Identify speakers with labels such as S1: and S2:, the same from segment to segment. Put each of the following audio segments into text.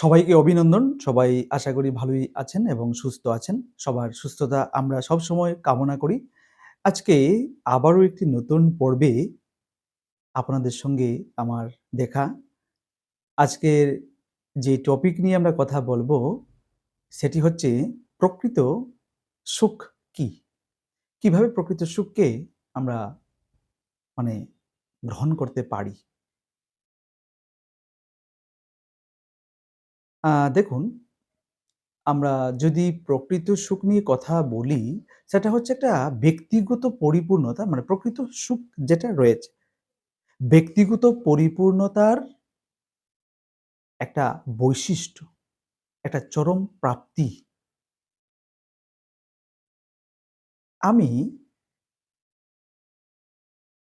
S1: সবাইকে অভিনন্দন। সবাই আশা করি ভালোই আছেন এবং সুস্থ আছেন। সবার সুস্থতা আমরা সব সময় কামনা করি। আজকে আবারও একটি নতুন পর্বে আপনাদের সঙ্গে আমার দেখা। আজকের যে টপিক নিয়ে আমরা কথা বলব, সেটি হচ্ছে প্রকৃত সুখ কী? কীভাবে প্রকৃত সুখকে আমরা মানে গ্রহণ করতে পারি? দেখুন, আমরা যদি প্রকৃত সুখ নিয়ে কথা বলি, সেটা হচ্ছে একটা ব্যক্তিগত পরিপূর্ণতা মানে প্রকৃত সুখ যেটা রয়েছে, ব্যক্তিগত পরিপূর্ণতার একটা বৈশিষ্ট্য, একটা চরম প্রাপ্তি। আমি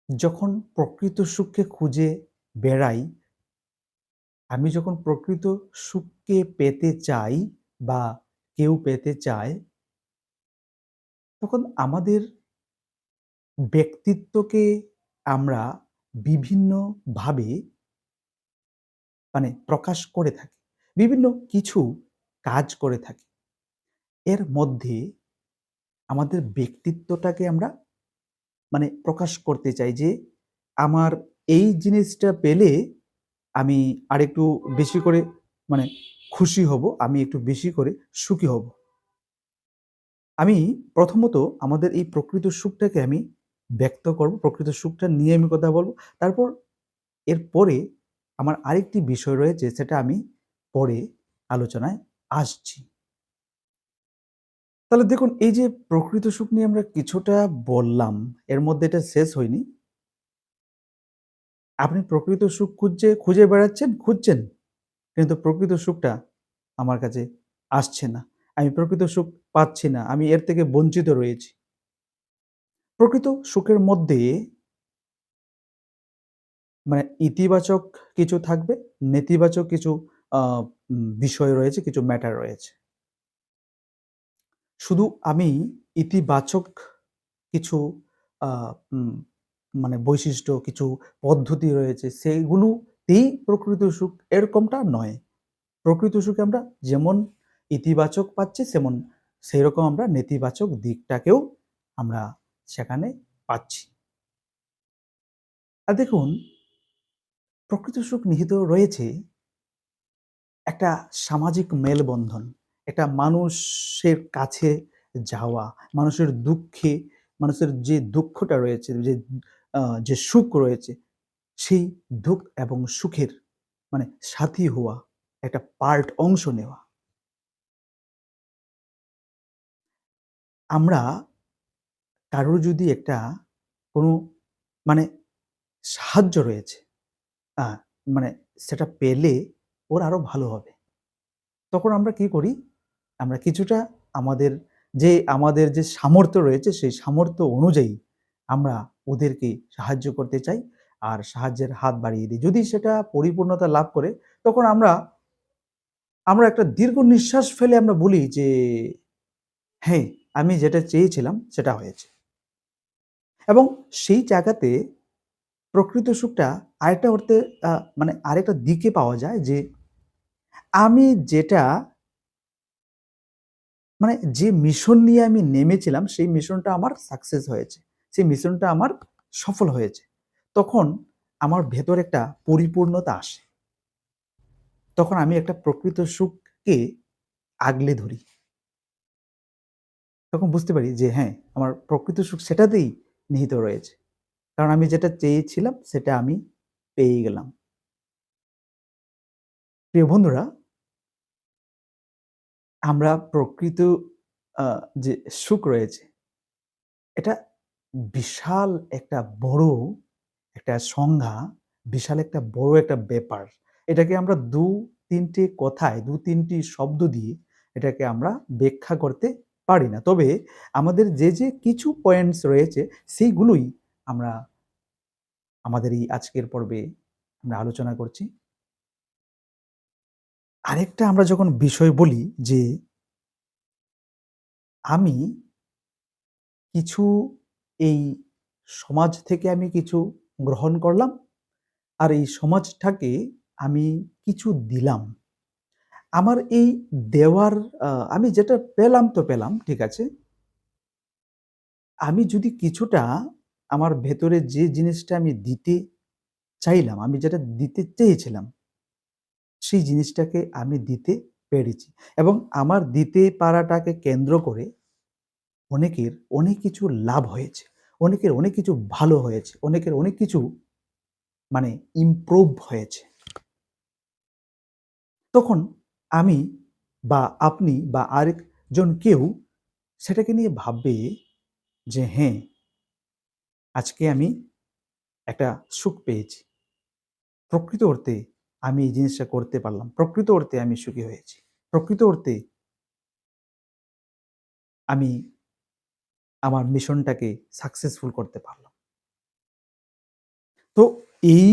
S1: যখন প্রকৃত সুখকে খুঁজে বেড়াই, আমি যখন প্রকৃত সুখকে পেতে চাই বা কেউ পেতে চায় তখন আমাদের ব্যক্তিত্বকে আমরা বিভিন্নভাবে মানে প্রকাশ করে থাকি। বিভিন্ন কিছু কাজ করে থাকি। এর মধ্যে আমাদের ব্যক্তিত্বটাকে আমরা মানে প্রকাশ করতে চাই যে, আমার এই জিনিসটা পেলে আমি আরেকটু বেশি করে মানে খুশি হব, আমি একটু বেশি করে সুখী হব। আমি প্রথমত আমাদের এই প্রকৃত সুখটাকে আমি ব্যক্ত করব, প্রকৃত সুখটা নিয়ে আমি কথা বলব। তারপর এরপরে আমার আরেকটি বিষয় রয়েছে সেটা আমি পরে আলোচনায় আসছি। তাহলে দেখুন এই যে প্রকৃত সুখ নিয়ে আমরা কিছুটা বললাম, এর মধ্যে এটা শেষ হয়নি। আপনি প্রকৃত সুখ খুঁজছে খুঁজে বেড়াচ্ছেন, খুঁজছেন। কিন্তু প্রকৃত সুখটা আমার কাছে আসছে না। আমি প্রকৃত সুখ পাচ্ছি না। আমি এর থেকে বঞ্চিত রয়েছি। প্রকৃত সুখের মধ্যে মানে ইতিবাচক কিছু থাকবে, নেতিবাচক কিছু বিষয় রয়েছে, কিছু ম্যাটার রয়েছে। শুধু আমি ইতিবাচক কিছু মানে বৈশিষ্ট্য, কিছু পদ্ধতি রয়েছে, সেইগুলোতেই প্রকৃত সুখ এরকমটা নয়। প্রকৃত সুখে আমরা যেমন ইতিবাচক পাচ্ছি, সেমন সেই রকম আমরা নেতিবাচক দিকটাকেও আমরা সেখানে পাচ্ছি। আর দেখুন, প্রকৃত সুখ নিহিত রয়েছে একটা সামাজিক মেলবন্ধন, একটা মানুষের কাছে যাওয়া, মানুষের দুঃখে, মানুষের যে দুঃখটা রয়েছে, যে যে সুখ রয়েছে, সেই দুঃখ এবং সুখের মানে সাথী হওয়া, একটা পার্ট অংশ নেওয়া। আমরা কারোর যদি একটা কোনো মানে সাহায্য রয়েছে, মানে সেটা পেলে ওর আরও ভালো হবে। তখন আমরা কি করি? আমরা কিছুটা আমাদের যে আমাদের যে সামর্থ্য রয়েছে, সেই সামর্থ্য অনুযায়ী আমরা ওদেরকে সাহায্য করতে চাই আর সাহায্যের হাত বাড়িয়ে দিই। যদি সেটা পরিপূর্ণতা লাভ করে, তখন আমরা আমরা একটা দীর্ঘ নিঃশ্বাস ফেলে আমরা বলি যে, "হ্যাঁ, আমি যেটা চেয়েছিলাম সেটা হয়েছে।" এবং সেই জায়গাতে প্রকৃত সুখটা আরেকটা অর্থে মানে আরেকটা দিকে পাওয়া যায় যে, আমি যেটা মানে যে মিশন নিয়ে আমি নেমেছিলাম, সেই মিশনটা আমার সাকসেস হয়েছে। সেই মিশনটা আমার সফল হয়েছে। তখন আমার ভেতর একটা পরিপূর্ণতা আসে। তখন আমি একটা প্রকৃত সুখকে আগলে ধরি। তখন বুঝতে পারি যে হ্যাঁ, আমার প্রকৃত সুখ সেটাতেই নিহিত রয়েছে। কারণ আমি যেটা চেয়েছিলাম সেটা আমি পেয়ে গেলাম। প্রিয় বন্ধুরা আমরা প্রকৃত যে সুখ রয়েছে, এটা বিশাল একটা বড় একটা সংজ্ঞা, বিশাল একটা বড় একটা ব্যাপার। এটাকে আমরা ২-৩ টে কথায় ২-৩ টি শব্দ দিয়ে এটাকে আমরা ব্যাখ্যা করতে পারি না। তবে আমাদের যে, যে কিছু পয়েন্টস রয়েছে সেইগুলোই আমরা আমাদের এই আজকের পর্বে আমরা আলোচনা করছি। আরেকটা আমরা যখন বিষয় বলি যে আমি কিছু এই সমাজ থেকে আমি কিছু গ্রহণ করলাম। আর এই সমাজটাকে আমি কিছু দিলাম। আমার এই দেওয়ার আমি যেটা পেলাম তো পেলাম, ঠিক আছে। আমি যদি কিছুটা আমার ভেতরে যে জিনিসটা আমি দিতে চাইলাম, আমি যেটা দিতে চেয়েছিলাম সেই জিনিসটাকে আমি দিতে পেরেছি এবং আমার দিতে পারাটাকে কেন্দ্র করে অনেকের অনেক কিছু লাভ হয়েছে। অনেকের অনেক কিছু ভালো হয়েছে। অনেকের অনেক কিছু মানে ইমপ্রুভ হয়েছে। তখন আমি বা আপনি বা আরেকজন কেউ সেটাকে নিয়ে ভাববে যে হ্যাঁ, আজকে আমি একটা সুখ পেয়েছি। প্রকৃত অর্থে আমি এই জিনিসটা করতে পারলাম। প্রকৃত অর্থে আমি সুখী হয়েছি। প্রকৃত অর্থে আমি আমার মিশনটাকে সাকসেসফুল করতে পারলাম। তো এই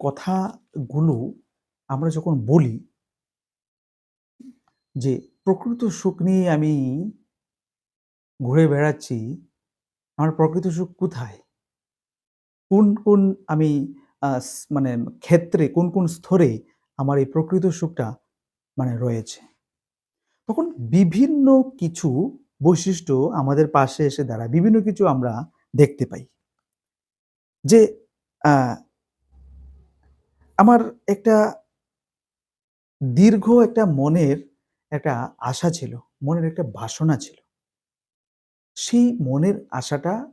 S1: কথাগুলো আমরা যখন বলি যে প্রকৃত সুখ নিয়ে আমি ঘুরে বেড়াচ্ছি, আমার প্রকৃত সুখ কোথায়? কোন, কোন আমি মানে ক্ষেত্রে কোন, কোন স্তরে আমার এই প্রকৃত সুখটা মানে রয়েছে? তখন বিভিন্ন কিছু বৈশিষ্ট্য আমাদের পাশে এসে দাঁড়ায়। বিভিন্ন কিছু আমরা দেখতে পাই। যে আমার একটা দীর্ঘ একটা মনের একটা আশা ছিল। মনের একটা বাসনা ছিল। সেই মনের আশাটা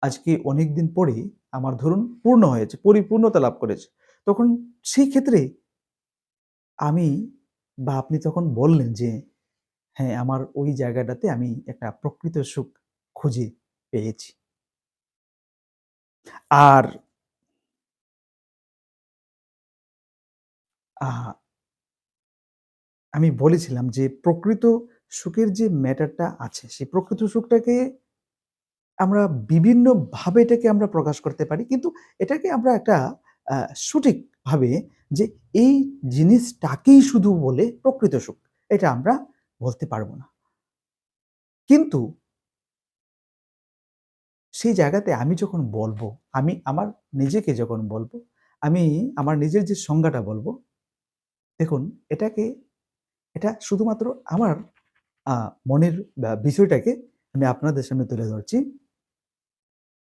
S1: আজকে অনেক দিন পরে আমার ধরুন পূর্ণ হয়েছে, পরিপূর্ণতা লাভ করেছে। তখন সেই ক্ষেত্রে আমি বা আপনি তখন বললেন যে, "হ্যাঁ, আমার ওই জায়গাটাতে আমি একটা প্রকৃত সুখ খুঁজে পেয়েছি।" আর আমি বলেছিলাম যে প্রকৃত সুখের যে ম্যাটারটা আছে, সেই প্রকৃত সুখটাকে আমরা বিভিন্নভাবে এটাকে আমরা প্রকাশ করতে পারি। কিন্তু এটাকে আমরা একটা সঠিকভাবে যে এই জিনিসটাকেই শুধু বলে প্রকৃত সুখ। এটা আমরা বলতে পারব না। কিন্তু সেই জায়গাতে আমি যখন বলব, আমি আমার নিজেকে যখন বলব, আমি আমার নিজের যে সংজ্ঞাটা বলব, দেখুন, এটাকে, এটা শুধুমাত্র আমার মনের বিষয়টাকে আমি আপনাদের সামনে তুলে ধরছি।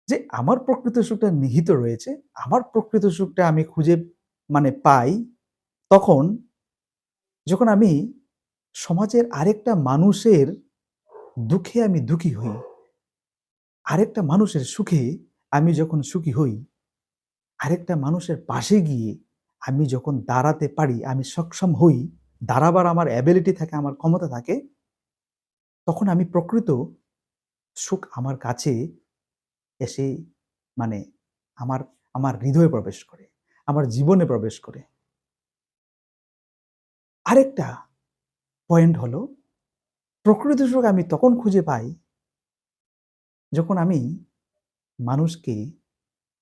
S1: যে আমার প্রকৃত সুখটা নিহিত রয়েছে। আমার প্রকৃত সুখটা আমি খুঁজে মানে পাই, তখন যখন আমি সমাজের আরেকটা মানুষের দুঃখে আমি দুঃখী হই। আরেকটা মানুষের সুখে আমি যখন সুখী হই, আরেকটা মানুষের পাশে গিয়ে আমি যখন দাঁড়াতে পারি, আমি সক্ষম হই, দাঁড়াবার আমার অ্যাবিলিটি থাকে, আমার ক্ষমতা থাকে, তখন আমি প্রকৃত সুখ আমার কাছে এসে মানে আমার আমার হৃদয়ে প্রবেশ করে, আমার জীবনে প্রবেশ করে। আরেকটা পয়েন্ট হলো, প্রকৃত সুখ আমি তখন খুঁজে পাই, যখন আমি মানুষকে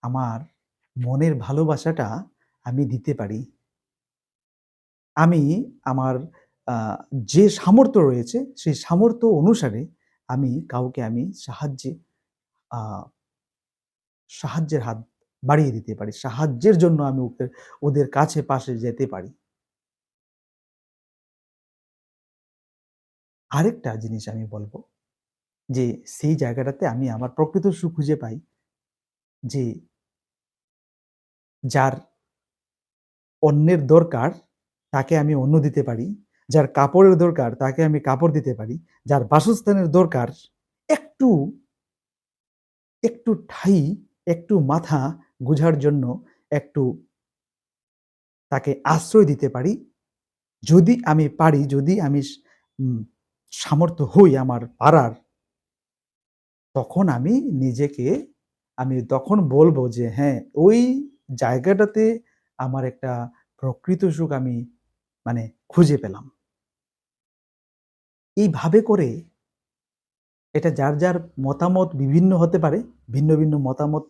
S1: আমার মনের ভালোবাসাটা আমি দিতে পারি। আমি আমার যে সামর্থ্য রয়েছে, সেই সামর্থ্য অনুসারে আমি কাউকে আমি সাহায্যে সাহায্যের হাত বাড়িয়ে দিতে পারি। সাহায্যের জন্য আমি ওকে ওদের কাছে পাশে যেতে পারি। আরেকটা জিনিস আমি বলব যে, সেই জায়গাটাতে আমি আমার প্রকৃত সুখ খুঁজে পাই যে যার অন্যের দরকার তাকে আমি অন্য দিতে পারি। যার কাপড়ের দরকার তাকে আমি কাপড় দিতে পারি। যার বাসস্থানের দরকার একটু, একটু ঠাঁই, একটু মাথা গুঁজার জন্য একটু তাকে আশ্রয় দিতে পারি। যদি আমি পারি, যদি আমি সামর্থ্য হই আমার পারার, তখন আমি নিজেকে আমি তখন বলব যে হ্যাঁ, ওই জায়গাটাতে আমার একটা প্রকৃত সুখ আমি মানে খুঁজে পেলাম। এইভাবে করে এটা যার, যার মতামত বিভিন্ন হতে পারে। ভিন্ন, ভিন্ন মতামত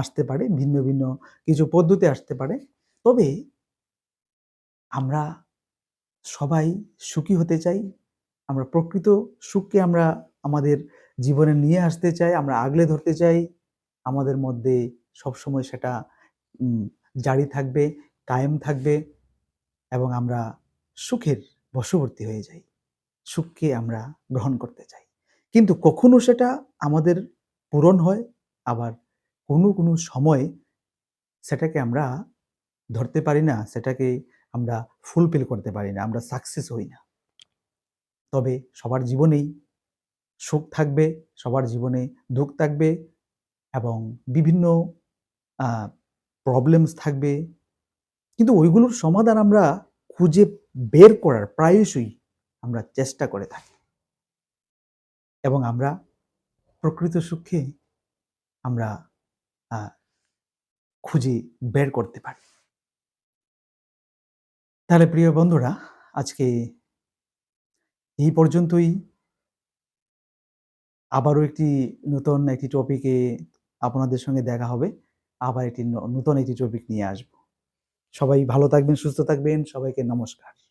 S1: আসতে পারে। ভিন্ন, ভিন্ন কিছু পদ্ধতি আসতে পারে। তবে আমরা সবাই সুখী হতে চাই। আমরা প্রকৃত সুখকে আমরা আমাদের জীবনে নিয়ে আসতে চাই। আমরা আগলে ধরতে চাই। আমাদের মধ্যে সবসময় সেটা জারি থাকবে, কায়েম থাকবে। এবং আমরা সুখের বশবর্তী হয়ে যাই সুখকে আমরা গ্রহণ করতে চাই কিন্তু কখনো সেটা আমাদের পূরণ হয় আবার কোনো কোনো সময় সেটাকে আমরা ধরতে পারি না সেটাকে আমরা ফুলফিল করতে পারি না আমরা সাকসেস হই না তবে সবার জীবনেই সুখ থাকবে, সবার জীবনে দুঃখ থাকবে এবং বিভিন্ন প্রবলেমস থাকবে। কিন্তু ওইগুলোর সমাধান আমরা খুঁজে বের করার প্রায়শই আমরা চেষ্টা করে থাকি। এবং আমরা প্রকৃত সুখে আমরা খুঁজে বের করতে পারি। তাহলে প্রিয় বন্ধুরা, আজকে এই পর্যন্তই। আবারও একটি নতুন একটি টপিকে আপনাদের সঙ্গে দেখা হবে। আবার একটি নতুন একটি টপিক নিয়ে আসব। সবাই ভালো থাকবেন, সুস্থ থাকবেন। সবাইকে নমস্কার।